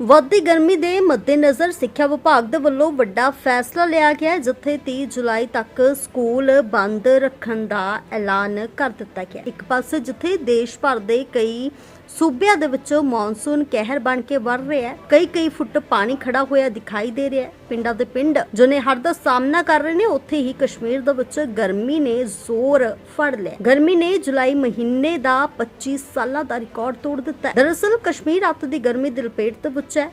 ਵੱਧਦੀ ਗਰਮੀ ਦੇ ਮੱਦੇਨਜ਼ਰ ਸਿੱਖਿਆ ਵਿਭਾਗ ਦੇ ਵੱਲੋਂ ਵੱਡਾ ਫੈਸਲਾ ਲਿਆ ਗਿਆ ਜਿੱਥੇ 30 ਜੁਲਾਈ ਤੱਕ ਸਕੂਲ ਬੰਦ ਰੱਖਣ ਦਾ ਐਲਾਨ ਕਰ ਦਿੱਤਾ ਗਿਆ ਇੱਕ ਪਾਸੇ ਜਿੱਥੇ ਦੇਸ਼ ਭਰ ਦੇ ਕਈ ਸੂਬਿਆਂ ਦੇ ਵਿੱਚ ਮੌਨਸੂਨ ਕਹਿਰ ਬਣ ਕੇ ਵਰ ਰਿਹਾ ਹੈ ਕਈ ਕਈ ਫੁੱਟ ਪਾਣੀ ਖੜਾ ਹੋਇਆ ਦਿਖਾਈ ਦੇ ਰਿਹਾ ਹੈ। ਪਿੰਡਾਂ ਦੇ ਪਿੰਡ ਜਿਹਨੇ ਹੜ੍ਹ ਦਾ ਸਾਹਮਣਾ ਕਰ ਰਹੇ ਨੇ, ਉੱਥੇ ਹੀ ਕਸ਼ਮੀਰ ਦੇ ਵਿੱਚ ਗਰਮੀ ਨੇ ਜ਼ੋਰ ਫੜ ਲਿਆ। ਗਰਮੀ ਨੇ ਜੁਲਾਈ ਮਹੀਨੇ ਦਾ 25 ਸਾਲਾਂ ਦਾ ਰਿਕਾਰਡ ਤੋੜ ਦਿੱਤਾ। ਦਰਅਸਲ ਕਸ਼ਮੀਰ ਅੱਤ ਦੀ ਗਰਮੀ ਦੀ ਲਪੇਟ ਤੇ ਵਿੱਚ ਹੈ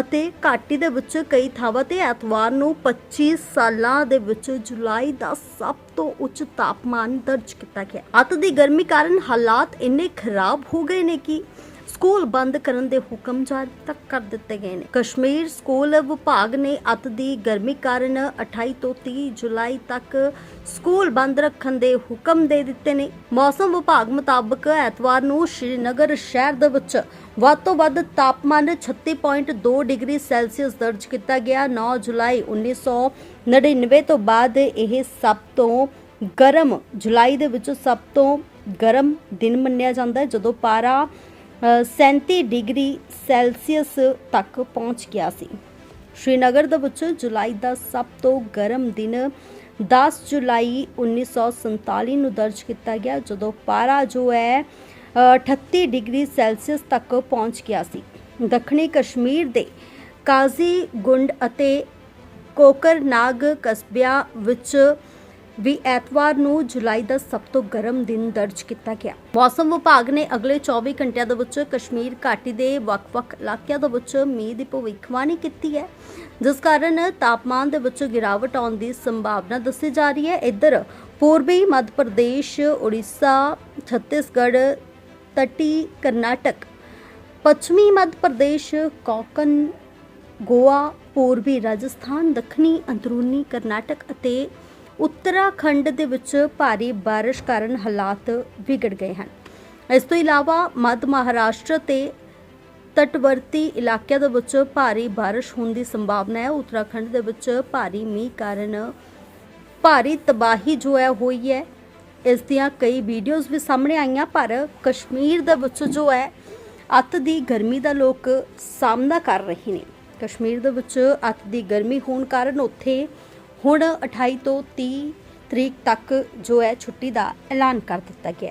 ਅਤੇ ਘਾਟੀ ਦੇ ਵਿੱਚ ਕਈ ਥਾਵਾਂ ਤੇ ਐਤਵਾਰ ਨੂੰ 25 ਸਾਲਾਂ ਦੇ ਵਿੱਚ ਜੁਲਾਈ ਦਾ ਸਭ ਤੋਂ ਉੱਚ ਤਾਪਮਾਨ ਦਰਜ ਕੀਤਾ ਗਿਆ। ਅੱਤ ਦੀ ਗਰਮੀ ਕਾਰਨ ਹਾਲਾਤ ਇੰਨੇ ਖਰਾਬ ਹੋ ਗਏ ਨੇ ਕਿ ਸਕੂਲ ਬੰਦ ਕਰਨ ਦੇ ਹੁਕਮ ਜਾਰੀ ਤੱਕ ਕਰ ਦਿੱਤੇ ਗਏ ਨੇ। ਕਸ਼ਮੀਰ ਸਕੂਲ ਵਿਭਾਗ ਨੇ ਅੱਤ ਦੀ ਗਰਮੀ ਕਾਰਨ 28 ਤੋਂ 30 ਜੁਲਾਈ ਤੱਕ ਸਕੂਲ ਬੰਦ ਰੱਖਣ ਦੇ ਹੁਕਮ ਦੇ ਦਿੱਤੇ ਨੇ। ਮੌਸਮ ਵਿਭਾਗ ਮੁਤਾਬਕ ਐਤਵਾਰ ਨੂੰ ਸ਼੍ਰੀਨਗਰ ਸ਼ਹਿਰ ਦੇ ਵਿੱਚ ਵੱਧ ਤੋਂ ਵੱਧ ਤਾਪਮਾਨ 36.2 ਡਿਗਰੀ ਸੈਲਸੀਅਸ ਦਰਜ ਕੀਤਾ ਗਿਆ। 9 ਜੁਲਾਈ 1999 ਤੋਂ ਬਾਅਦ ਇਹ ਸਭ ਤੋਂ ਗਰਮ ਜੁਲਾਈ ਦੇ ਵਿੱਚ ਸਭ ਤੋਂ ਗਰਮ ਦਿਨ ਮੰਨਿਆ ਜਾਂਦਾ ਹੈ, ਜਦੋਂ ਪਾਰਾ 37 ਡਿਗਰੀ ਸੈਲਸੀਅਸ ਤੱਕ ਪਹੁੰਚ ਗਿਆ ਸੀ। ਸ਼੍ਰੀਨਗਰ ਦੇ ਵਿੱਚ ਜੁਲਾਈ ਦਾ ਸਭ ਤੋਂ ਗਰਮ ਦਿਨ 10 ਜੁਲਾਈ 1947 ਨੂੰ ਦਰਜ ਕੀਤਾ ਗਿਆ ਜਦੋਂ ਪਾਰਾ ਜੋ ਹੈ ਅ, 38 ਡਿਗਰੀ ਸੈਲਸੀਅਸ ਤੱਕ ਪਹੁੰਚ ਗਿਆ ਸੀ। ਦੱਖਣੀ ਕਸ਼ਮੀਰ ਦੇ ਕਾਜ਼ੀ ਗੁੰਡ ਅਤੇ ਕੋਕਰਨਾਗ ਕਸਬਿਆਂ ਵਿੱਚ ਵੀ ਐਤਵਾਰ ਨੂੰ ਜੁਲਾਈ ਦਾ ਸਭ ਤੋਂ ਗਰਮ ਦਿਨ ਦਰਜ ਕੀਤਾ ਗਿਆ। ਮੌਸਮ ਵਿਭਾਗ ਨੇ ਅਗਲੇ 24 ਘੰਟਿਆਂ ਦੇ ਵਿੱਚ ਕਸ਼ਮੀਰ ਘਾਟੀ ਦੇ ਵੱਖ-ਵੱਖ ਇਲਾਕਿਆਂ ਦੇ ਵਿੱਚ ਮੀਂਹ ਦੀ ਭਵਿੱਖਬਾਣੀ ਕੀਤੀ ਹੈ, ਜਿਸ ਕਾਰਨ ਤਾਪਮਾਨ ਦੇ ਵਿੱਚ ਗਿਰਾਵਟ ਆਉਣ ਦੀ ਸੰਭਾਵਨਾ ਦੱਸੀ ਜਾ ਰਹੀ ਹੈ। ਇੱਧਰ ਪੂਰਬੀ ਮੱਧ ਪ੍ਰਦੇਸ਼, ਉੜੀਸਾ, ਛੱਤੀਸਗੜ੍ਹ, ਤਟੀ ਕਰਨਾਟਕ, ਪੱਛਮੀ ਮੱਧ ਪ੍ਰਦੇਸ਼ ਕੋਕਨ ਗੋਆ, ਪੂਰਬੀ ਰਾਜਸਥਾਨ, ਦੱਖਣੀ ਅੰਦਰੂਨੀ ਕਰਨਾਟਕ ਅਤੇ ਉੱਤਰਾਖੰਡ ਦੇ ਵਿੱਚ ਭਾਰੀ ਬਾਰਿਸ਼ ਕਾਰਨ ਹਾਲਾਤ ਵਿਗੜ ਗਏ ਹਨ। ਇਸ ਤੋਂ ਇਲਾਵਾ ਮੱਧ ਮਹਾਰਾਸ਼ਟਰ ਤੇ ਤਟਵਰਤੀ ਇਲਾਕਿਆਂ ਦੇ ਵਿੱਚ ਭਾਰੀ ਬਾਰਿਸ਼ ਹੋਣ ਦੀ ਸੰਭਾਵਨਾ ਹੈ। ਉੱਤਰਾਖੰਡ ਦੇ ਵਿੱਚ ਭਾਰੀ ਮੀਂਹ ਕਾਰਨ ਭਾਰੀ ਤਬਾਹੀ ਜੋ ਹੈ, ਹੋਈ ਹੈ। ਇਸ ਦੀਆਂ ਕਈ ਵੀਡੀਓਜ਼ ਵੀ ਸਾਹਮਣੇ ਆਈਆਂ, ਪਰ ਕਸ਼ਮੀਰ ਦੇ ਵਿੱਚ ਜੋ ਹੈ, ਅੱਤ ਦੀ ਗਰਮੀ ਦਾ ਲੋਕ ਸਾਹਮਣਾ ਕਰ ਰਹੇ ਨੇ। ਕਸ਼ਮੀਰ ਦੇ ਵਿੱਚ ਅੱਤ ਦੀ ਗਰਮੀ ਹੋਣ ਕਾਰਨ ਉੱਥੇ ਹੁਣ 28 ਤੋਂ 30 ਤਰੀਕ ਤੱਕ ਜੋ ਹੈ ਛੁੱਟੀ ਦਾ ਐਲਾਨ ਕਰ ਦਿੱਤਾ ਗਿਆ